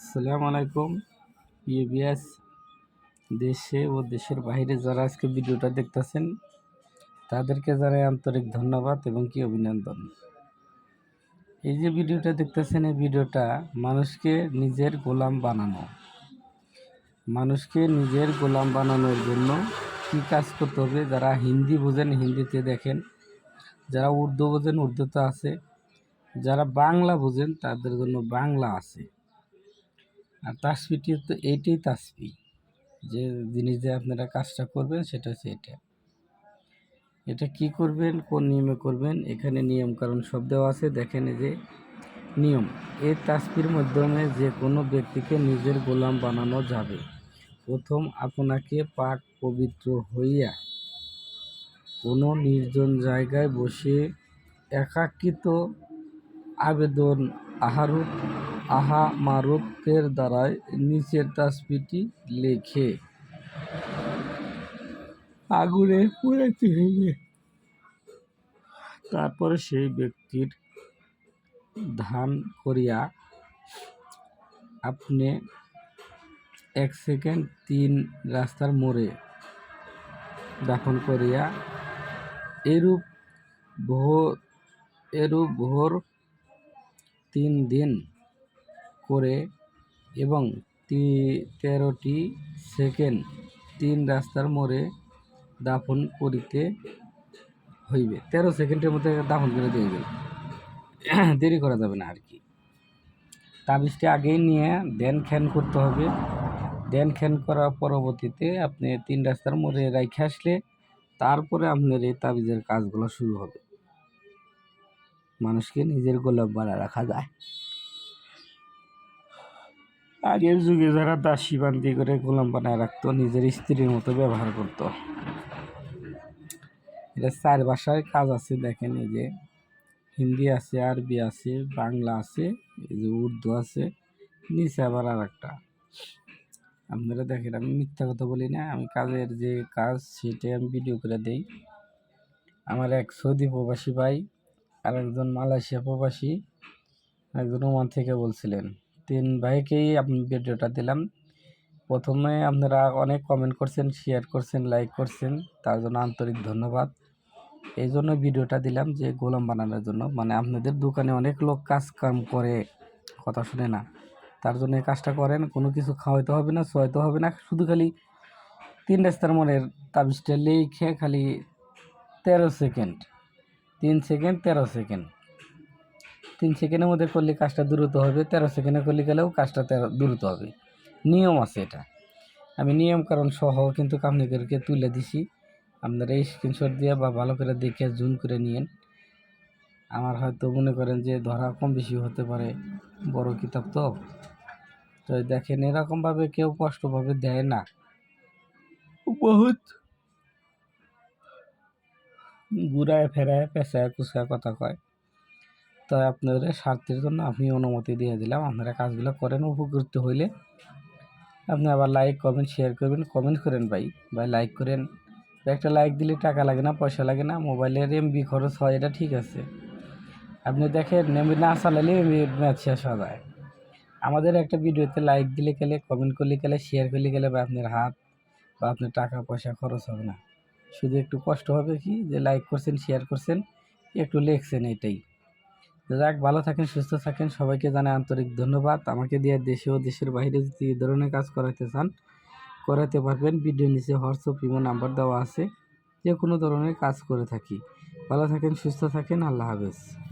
আসসালামু আলাইকুম। ইউবিএস দেশে ও দেশের বাইরে যারা আজকে ভিডিওটা দেখতেছেন, তাদেরকে জানাই আন্তরিক ধন্যবাদ এবং কি অভিনন্দন। এই যে ভিডিওটা দেখতেছেন, এই ভিডিওটা মানুষকে নিজের গোলাম বানানো। মানুষকে নিজের গোলাম বানানোর জন্য কী কাজ করতে হবে? যারা হিন্দি বোঝেন, হিন্দিতে দেখেন। যারা উর্দু বোঝেন, উর্দুতে আছে। যারা বাংলা বোঝেন, তাদের জন্য বাংলা আছে। আর তাসপিটি তো এইটাই তাসপি যে জিনিস দিয়ে আপনারা কাজটা করবেন, সেটা হচ্ছে এটা। এটা কি করবেন, কোন নিয়মে করবেন, এখানে নিয়ম কারণ সব দেওয়া আছে। দেখেন যে নিয়ম, এই তাসপির মাধ্যমে যে কোনো ব্যক্তিকে নিজের গোলাম বানানো যাবে। প্রথম আপনাকে পাক পবিত্র হইয়া কোনো নির্জন জায়গায় বসে একাকিত আবেদন আহারুপ আহা মারুকের দ্বারায় নিচের তাসপিটি লেখে। আগুনে পুড়াতে হইবে তারপরে সেই ব্যক্তির ধান করিয়া আপনি এক সেকেন্ড তিন রাস্তার মোড়ে দাফন করিয়া এরূপ ভোর এরূপ ভোর তিন দিন করে এবং তেরোটি সেকেন্ড তিন রাস্তার মোড়ে দাফন করিতে হইবে। তেরো সেকেন্ডের মধ্যে দাফন করে দিয়ে দেবে দেরি করা যাবে না আর কি তাবিজটা আগেই নিয়ে দেন খ্যান করতে হবে। দেন খ্যান করার পরবর্তীতে আপনি তিন রাস্তার মোড়ে রাইখে আসলে তারপরে আপনার এই তাবিজের কাজগুলো শুরু হবে। মানুষকে নিজের গোলাপ বানায় রাখা যায়। আগের যুগে যারা দাসী বান্দি করে গোলাম বানায় রাখতো, নিজের স্ত্রীর মতো ব্যবহার করতো। এটা চার ভাষায় কাজ আছে, দেখেন এই যে। হিন্দি আছে, আরবি আছে, বাংলা আছে, এই যে উর্দু আছে, নিচে আবার আর একটা আপনারা দেখেন, আমি মিথ্যা কথা বলি না, আমি কাজের যে কাজ সেটাই আমি ভিডিও করে দেই। আমার এক সৌদি প্রবাসী ভাই আর একজন মালয়েশিয়া প্রবাসী একজন ওমান থেকে বলছিলেন তিন ভাইকেই আমি ভিডিওটা দিলাম। প্রথমে আপনারা অনেক কমেন্ট করছেন শেয়ার করছেন লাইক করছেন, তার জন্য আন্তরিক ধন্যবাদ। এই জন্য ভিডিওটা দিলাম যে গোলাম বানানোর জন্য। মানে আপনাদের দোকানে অনেক লোক কাজ কাম করে, কথা শুনে না। তার জন্য কাজটা করেন, কোনো কিছু খাওয়াইতে হবে না সোয়াইতে হবে না, শুধু খালি তিন রাস্তার মনের তাবিজটা লিখে খালি তেরো সেকেন্ড, তিন সেকেন্ড, তেরো সেকেন্ড। তিন সেকেন্ডের মধ্যে করলে কাজটা দ্রুত হবে তেরো সেকেন্ডে করলে গেলেও কাজটা তেরো দ্রুত হবে। নিয়ম আছে এটা। আমি নিয়ম কারণ সহ কিন্তু আপনাদেরকে তুলে দিছি। আপনারা এই স্ক্রিনশট দিয়ে বা ভালো করে দেখে জুম করে নিয়েন। আমার হয়তো মনে করেন যে ধরা কম বেশি হতে পারে বড় কিতাব তো। তো দেখেন এরকমভাবে কেউ কষ্টভাবে দেয় না। বহুত ঘুরায় ফেরায় পেঁচায় কুচায় কথা কয়। তো আপনাদের স্বার্থের জন্য আমি অনুমতি দিয়ে দিলাম। আপনারা কাজগুলো করেন উপকৃত হইলে। আপনি আবার লাইক কমেন্ট শেয়ার করবেন। কমেন্ট করেন ভাই। ভাই লাইক করেন। একটা লাইক দিলে টাকা লাগে না, পয়সা লাগে না। মোবাইলের এমবি খরচ হয়, এটা ঠিক আছে। আপনি দেখেন এমবি না চালালে এমবি ম্যাচ শেষ হয়ে যায়। আমাদের একটা ভিডিওতে লাইক দিলে গেলে কমেন্ট করলে গেলে শেয়ার করলে গেলে বা আপনার হাত বা আপনার টাকা, পয়সা খরচ হবে না। শুধু একটু কষ্ট হবে কি? যে লাইক করছেন শেয়ার করছেন, একটু লিখছেন এটাই। যাক, ভালো থাকেন, সুস্থ থাকেন। সবাইকে জানাই আন্তরিক ধন্যবাদ। আমাকে দিয়ে দেশে ও দেশের বাইরে যদি এই ধরনের কাজ করাতে চান করাতে পারবেন। ভিডিও নিচে হোয়াটসঅ্যাপ, ইমো নাম্বার দেওয়া আছে। যে কোনো ধরনের কাজ করে থাকি। ভালো থাকেন, সুস্থ থাকেন। আল্লাহ হাফেজ।